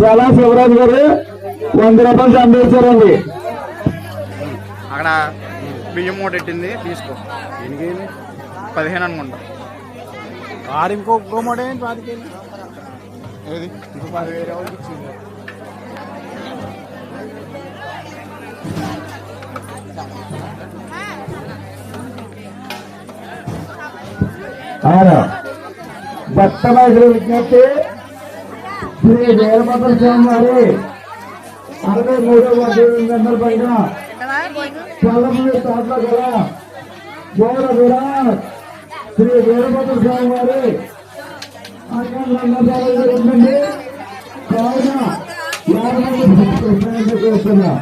చాలా శివరాజు గారు వంద రూపాయలు చంపేశారండి అక్కడ బియ్యం మూట పెట్టింది తీసుకో. పదిహేను అనుకుంటా. ఆరు ఇంకో ఏది? ఇంకో ఆయన భక్త నాయకులు విజ్ఞప్తి. శ్రీ వీరభద్ర స్వామి వారి అరవై మూడవ వందల పైన చల్లమూరి తోటలో గల గోడ విరాట్ శ్రీ వీరభద్ర స్వామి వారి అక్కడ కావున యాభై మంది చేస్తున్నా